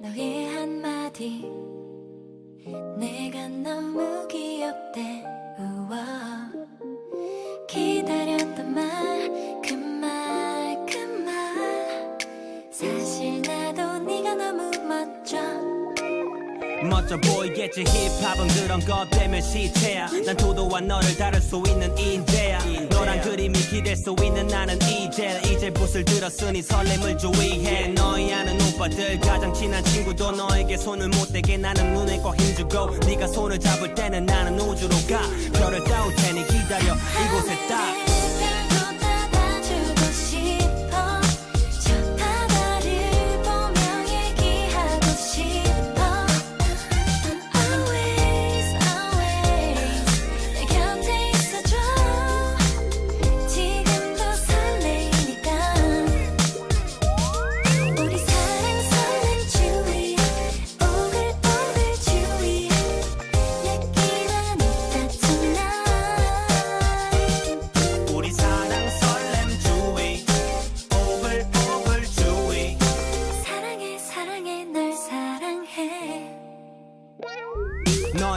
너의 한마디. 내가 너무 귀엽대 멋져 보이겠지 힙합은 그런 것 때문에 시체야. 난 도도와 너를 다룰 수 있는 인재야. 너란 그림이 기댈 수 있는 나는 이제 이제 붓을 들었으니 설렘을 주의해. 너희 아는 오빠들 가장 친한 친구도 너에게 손을 못 대게 나는 눈에 꼭 힘주고 네가 손을 잡을 때는 나는 우주로 가. 별을 따올 테니 기다려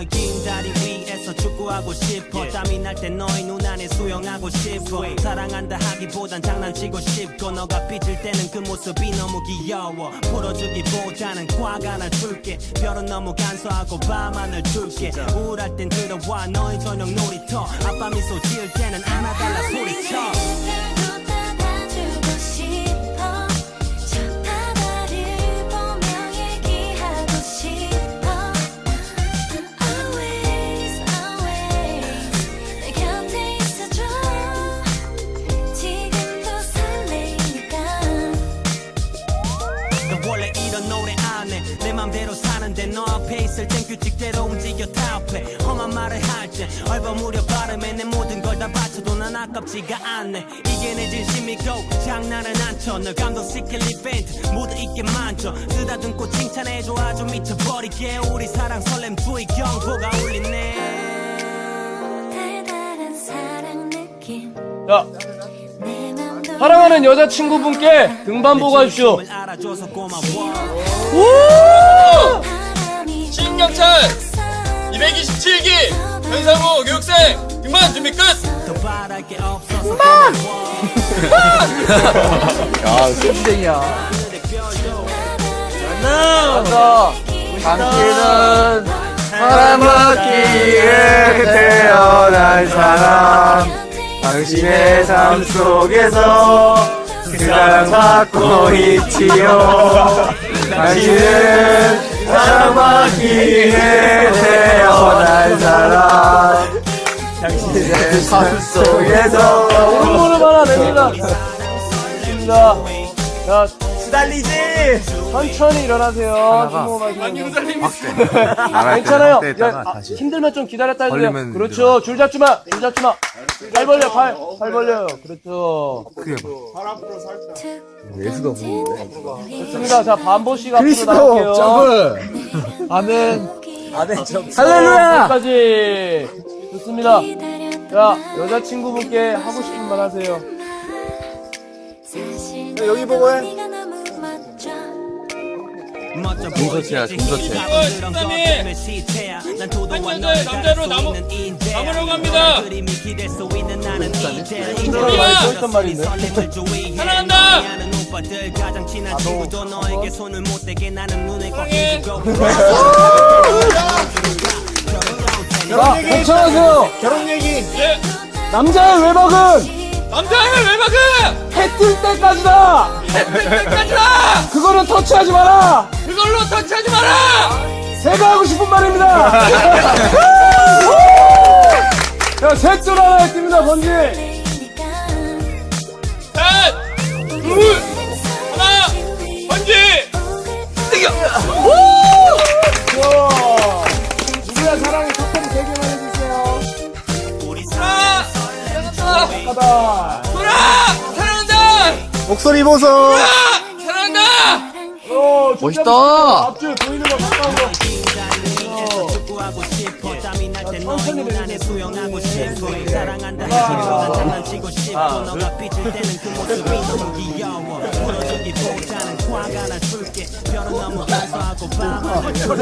긴 다리 위에서 축구하고 싶어. 땀이 날 때 너의 눈 안에 수영하고 싶어. 사랑한다 하기보단 장난치고 싶고. 너가 삐질 때는 그 모습이 너무 귀여워. 풀어주기보다는 꽉 안아줄게. 별은 너무 간소하고 밤하늘 줄게. 우울할 땐 들어와. 너의 저녁 놀이터. 아빠 미소 지을 때는 안아달라 소리쳐 맘대로 사는데 너 앞에 있을 땐 규칙대로 움직여 타협해. 험한 말을 할땐 얼버무려 발음에 내 모든 걸 다 바쳐도 난 아깝지가 않네. 이게 내 진심이고 장난은 안쳐. 널 감동시킬 이벤트 모두 있게 만져. 쓰다듬고 칭찬해줘. 아주 미쳐버리게. 우리 사랑 설렘 주의 경보가 울리네. 달달한 사랑 느낌. 자, 내 맘도 사랑하는 여자친구분께 등반 보고 하십시오. 을 알아줘서 고마워 바람이 신경철 227기 변상우 교육생 등반 준비 끝! 게 없어서 고마워 맞아. 당신은 사랑받기에 태어난 사람. 당신의 삶 속에서 그 사랑 받고 있지요 당신은 사랑받기에 태어난 사람 당신의 삶 속에서 홍보를 하나 냅니다. 좋습니다. 자, 달리지 천천히 일어나세요. 신호 말씀. 괜찮아요. 야, 아, 힘들면 좀 기다렸다 해주세요. 걸리면 그렇죠. 줄 잡지 마. 줄 잡지 마. 팔 벌려, 팔. 팔 벌려요. 그렇죠. 예수가 없는데 좋습니다. 자, 반보씩 앞으로 나갈게요. 아멘 할렐루야! 까지 좋습니다. 자, 여자친구분께 하고 싶은 말 하세요. 여기 보고 해. 중서체야 중서체. 한년을 남자로 남으- 남으려고 합니다. 우리야. 써있단 말인데. 사랑한다. 오빠들 가장 친한 친구도 너에게 손을 못 대게 나는 눈에 꼭 사랑해. 힘주고. 자, 괜찮으세요. 결혼 얘기. 예, 남자의 외박은 남자의 외박은 해뜰 때까지다. 끝까지라! 그거는 터치하지 마라. 그걸로 터치하지 마라! 제가 하고 싶은 말입니다. 자, 셋줄 하나 뜁니다, 번지. 사랑한다! 가다. 돌아! 사랑한다! 목소리 보소! 사랑한다! 어, 멋있다. 앞줄 보이는 거 가까운 거. 날 천천히 내려주세요. 수영하고 싶어 사랑한다 하기보단 장난치고 싶어 너가 삐질 때는 그 모습이 너무 귀여워 풀어주기보다는 화가 나 줄게 별은 너무 밤은 미소